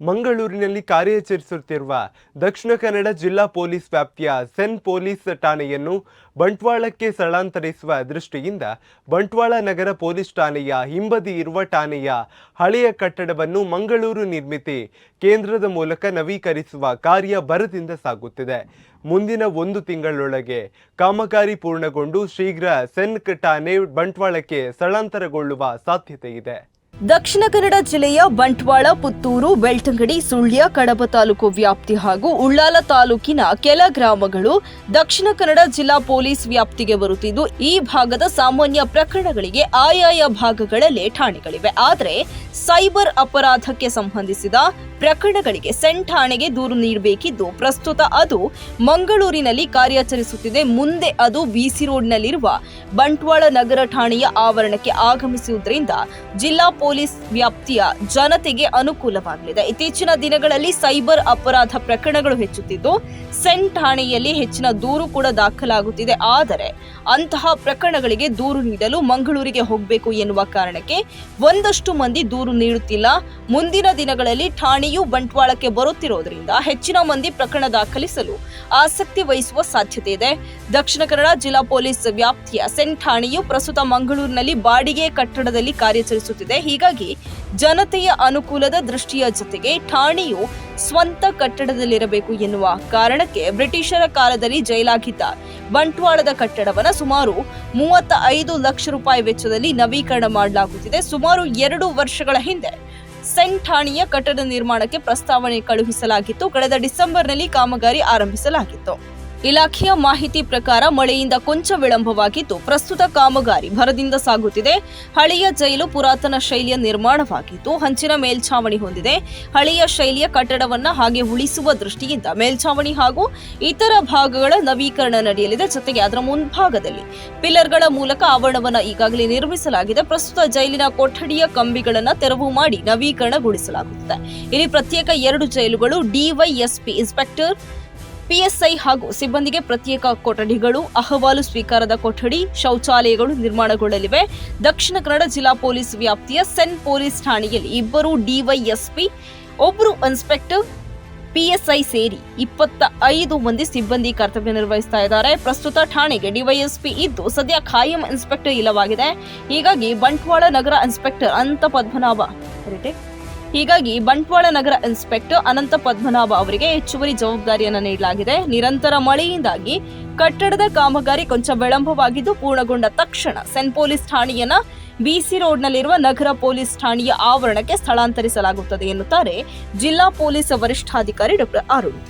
ಮಂಗಳೂರಿನಲ್ಲಿ ಕಾರ್ಯಾಚರಿಸುತ್ತಿರುವ ದಕ್ಷಿಣ ಕನ್ನಡ ಜಿಲ್ಲಾ ಪೊಲೀಸ್ ವ್ಯಾಪ್ತಿಯ ಸೆನ್ ಪೊಲೀಸ್ ಠಾಣೆಯನ್ನು ಬಂಟ್ವಾಳಕ್ಕೆ ಸ್ಥಳಾಂತರಿಸುವ ದೃಷ್ಟಿಯಿಂದ ಬಂಟ್ವಾಳ ನಗರ ಪೊಲೀಸ್ ಠಾಣೆಯ ಹಿಂಬದಿ ಇರುವ ಠಾಣೆಯ ಹಳೆಯ ಕಟ್ಟಡವನ್ನು ಮಂಗಳೂರು ನಿರ್ಮಿತಿ ಕೇಂದ್ರದ ಮೂಲಕ ನವೀಕರಿಸುವ ಕಾರ್ಯ ಭರದಿಂದ ಸಾಗುತ್ತಿದೆ. ಮುಂದಿನ ಒಂದು ತಿಂಗಳೊಳಗೆ ಕಾಮಗಾರಿ ಪೂರ್ಣಗೊಂಡು ಶೀಘ್ರ ಸೆನ್ ಠಾಣೆ ಬಂಟ್ವಾಳಕ್ಕೆ ಸ್ಥಳಾಂತರಗೊಳ್ಳುವ ಸಾಧ್ಯತೆ ಇದೆ. ದಕ್ಷಿಣ ಕನ್ನಡ ಜಿಲ್ಲೆಯ ಬಂಟ್ವಾಳ, ಪುತ್ತೂರು, ಬೆಳ್ತಂಗಡಿ, ಸುಳ್ಯ, ಕಡಬ ತಾಲೂಕು ವ್ಯಾಪ್ತಿ ಹಾಗೂ ಉಳ್ಳಾಲ ತಾಲೂಕಿನ ಕೆಲ ಗ್ರಾಮಗಳು ದಕ್ಷಿಣ ಕನ್ನಡ ಜಿಲ್ಲಾ ಪೊಲೀಸ್ ವ್ಯಾಪ್ತಿಗೆ ಬರುತ್ತಿದ್ದು, ಈ ಭಾಗದ ಸಾಮಾನ್ಯ ಪ್ರಕರಣಗಳಿಗೆ ಆಯಾಯ ಭಾಗಗಳಲ್ಲೇ ಠಾಣೆಗಳಿವೆ. ಆದರೆ, ಸೈಬರ್ ಅಪರಾಧಕ್ಕೆ ಸಂಬಂಧಿಸಿದ ಪ್ರಕರಣಗಳಿಗೆ ಸೆನ್ ಠಾಣೆಗೆ ದೂರು ನೀಡಬೇಕಿದ್ದು. ಪ್ರಸ್ತುತ ಅದು ಮಂಗಳೂರಿನಲ್ಲಿ ಕಾರ್ಯಾಚರಿಸುತ್ತಿದೆ. ಮುಂದೆ ಅದು ಬಿಸಿ ರೋಡ್ನಲ್ಲಿರುವ ಬಂಟ್ವಾಳ ನಗರ ಠಾಣೆಯ ಆವರಣಕ್ಕೆ ಆಗಮಿಸುವುದರಿಂದ ಜಿಲ್ಲಾ ಪೊಲೀಸ್ ವ್ಯಾಪ್ತಿಯ ಜನತೆಗೆ ಅನುಕೂಲವಾಗಲಿದೆ. ಇತ್ತೀಚಿನ ದಿನಗಳಲ್ಲಿ ಸೈಬರ್ ಅಪರಾಧ ಪ್ರಕರಣಗಳು ಹೆಚ್ಚುತ್ತಿದ್ದು ಸೆನ್ ಠಾಣೆಯಲ್ಲಿ ಹೆಚ್ಚಿನ ದೂರು ಕೂಡ ದಾಖಲಾಗುತ್ತಿದೆ. ಆದರೆ ಅಂತಹ ಪ್ರಕರಣಗಳಿಗೆ ದೂರು ನೀಡಲು ಮಂಗಳೂರಿಗೆ ಹೋಗಬೇಕು ಎನ್ನುವ ಕಾರಣಕ್ಕೆ ಒಂದಷ್ಟು ಮಂದಿ ದೂರು ನೀಡುತ್ತಿಲ್ಲ. ಮುಂದಿನ ದಿನಗಳಲ್ಲಿ ಠಾಣೆಯು ಬಂಟ್ವಾಳಕ್ಕೆ ಬರುತ್ತಿರುವುದರಿಂದ ಹೆಚ್ಚಿನ ಮಂದಿ ಪ್ರಕರಣ ದಾಖಲಿಸಲು ಆಸಕ್ತಿ ವಹಿಸುವ ಸಾಧ್ಯತೆ ಇದೆ. ದಕ್ಷಿಣ ಕನ್ನಡ ಜಿಲ್ಲಾ ಪೊಲೀಸ್ ವ್ಯಾಪ್ತಿಯ ಸೆನ್ ಠಾಣೆಯು ಪ್ರಸ್ತುತ ಮಂಗಳೂರಿನಲ್ಲಿ ಬಾಡಿಗೆ ಕಟ್ಟಡದಲ್ಲಿ ಕಾರ್ಯಾಚರಿಸುತ್ತಿದೆ. ಹೀಗಾಗಿ ಜನತೆಯ ಅನುಕೂಲದ ದೃಷ್ಟಿಯ ಜೊತೆಗೆ ಠಾಣೆಯು ಸ್ವಂತ ಕಟ್ಟಡದಲ್ಲಿರಬೇಕು ಎನ್ನುವ ಕಾರಣಕ್ಕೆ ಬ್ರಿಟಿಷರ ಕಾಲದಲ್ಲಿ ಜೈಲಾಗಿದ್ದ ಬಂಟ್ವಾಳದ ಕಟ್ಟಡವನ್ನು ಸುಮಾರು ಮೂವತ್ತ ಐದು ಲಕ್ಷ ರೂಪಾಯಿ ವೆಚ್ಚದಲ್ಲಿ ನವೀಕರಣ ಮಾಡಲಾಗುತ್ತಿದೆ. ಸುಮಾರು ಎರಡು ವರ್ಷಗಳ ಹಿಂದೆ ಸೆನ್ ಠಾಣೆಯ ಕಟ್ಟಡ ನಿರ್ಮಾಣಕ್ಕೆ ಪ್ರಸ್ತಾವನೆ ಕಳುಹಿಸಲಾಗಿತ್ತು. ಕಳೆದ ಡಿಸೆಂಬರ್ನಲ್ಲಿ ಕಾಮಗಾರಿ ಆರಂಭಿಸಲಾಗಿತ್ತು. ಇಲಾಖೆಯ ಮಾಹಿತಿ ಪ್ರಕಾರ ಮಳೆಯಿಂದ ಕೊಂಚ ವಿಳಂಬವಾಗಿದ್ದು, ಪ್ರಸ್ತುತ ಕಾಮಗಾರಿ ಭರದಿಂದ ಸಾಗುತ್ತಿದೆ. ಹಳೆಯ ಜೈಲು ಪುರಾತನ ಶೈಲಿಯ ನಿರ್ಮಾಣವಾಗಿದ್ದು, ಹಂಚಿನ ಮೇಲ್ಛಾವಣಿ ಹೊಂದಿದೆ. ಹಳೆಯ ಶೈಲಿಯ ಕಟ್ಟಡವನ್ನ ಹಾಗೆ ಉಳಿಸುವ ದೃಷ್ಟಿಯಿಂದ ಮೇಲ್ಛಾವಣಿ ಹಾಗೂ ಇತರ ಭಾಗಗಳ ನವೀಕರಣ ನಡೆಯಲಿದೆ. ಜೊತೆಗೆ ಅದರ ಮುಂಭಾಗದಲ್ಲಿ ಪಿಲ್ಲರ್ಗಳ ಮೂಲಕ ಆವರಣವನ್ನ ಈಗಾಗಲೇ ನಿರ್ಮಿಸಲಾಗಿದೆ. ಪ್ರಸ್ತುತ ಜೈಲಿನ ಕೊಠಡಿಯ ಕಂಬಿಗಳನ್ನು ತೆರವು ಮಾಡಿ ನವೀಕರಣಗೊಳಿಸಲಾಗುತ್ತದೆ. ಇಲ್ಲಿ ಪ್ರತ್ಯೇಕ ಎರಡು ಜೈಲುಗಳು, ಡಿವೈಎಸ್ಪಿ ಇನ್ಸ್ಪೆಕ್ಟರ್ ಪಿಎಸ್ಐ ಹಾಗೂ ಸಿಬ್ಬಂದಿಗೆ ಪ್ರತ್ಯೇಕ ಕೊಠಡಿಗಳು, ಅಹವಾಲು ಸ್ವೀಕಾರದ ಕೊಠಡಿ, ಶೌಚಾಲಯಗಳು ನಿರ್ಮಾಣಗೊಳ್ಳಲಿವೆ. ದಕ್ಷಿಣ ಕನ್ನಡ ಜಿಲ್ಲಾ ಪೊಲೀಸ್ ವ್ಯಾಪ್ತಿಯ ಸೆನ್ ಪೊಲೀಸ್ ಠಾಣೆಯಲ್ಲಿ ಇಬ್ಬರು ಡಿವೈಎಸ್ಪಿ ಒಬ್ಬರು ಇನ್ಸ್ಪೆಕ್ಟರ್, ಪಿಎಸ್ಐ ಸೇರಿ ಇಪ್ಪತ್ತ ಐದು ಮಂದಿ ಸಿಬ್ಬಂದಿ ಕರ್ತವ್ಯ ನಿರ್ವಹಿಸ್ತಾ ಇದ್ದಾರೆ. ಪ್ರಸ್ತುತ ಠಾಣೆಗೆ ಡಿವೈಎಸ್ಪಿ ಇದ್ದು ಸದ್ಯ ಖಾಯಂ ಇನ್ಸ್ಪೆಕ್ಟರ್ ಇಲ್ಲವಾಗಿದೆ. ಹೀಗಾಗಿ ಬಂಟ್ವಾಳ ನಗರ ಇನ್ಸ್ಪೆಕ್ಟರ್ ಅಂತ ಪದ್ಮನಾಭ. ಹೀಗಾಗಿ ಬಂಟ್ವಾಳ ನಗರ ಇನ್ಸ್ಪೆಕ್ಟರ್ ಅನಂತ ಪದ್ಮನಾಭ ಅವರಿಗೆ ಹೆಚ್ಚುವರಿ ಜವಾಬ್ದಾರಿಯನ್ನು ನೀಡಲಾಗಿದೆ. ನಿರಂತರ ಮಳೆಯಿಂದಾಗಿ ಕಟ್ಟಡದ ಕಾಮಗಾರಿ ಕೊಂಚ ವಿಳಂಬವಾಗಿದ್ದು ಪೂರ್ಣಗೊಂಡ ತಕ್ಷಣ ಸೆನ್ ಪೊಲೀಸ್ ಠಾಣೆಯನ್ನ ಬಿಸಿ ರೋಡ್ನಲ್ಲಿರುವ ನಗರ ಪೊಲೀಸ್ ಠಾಣೆಯ ಆವರಣಕ್ಕೆ ಸ್ಥಳಾಂತರಿಸಲಾಗುತ್ತದೆ ಎನ್ನುತ್ತಾರೆ ಜಿಲ್ಲಾ ಪೊಲೀಸ್ ವರಿಷ್ಠಾಧಿಕಾರಿ ಡಾಕ್ಟರ್ ಅರುಣ್.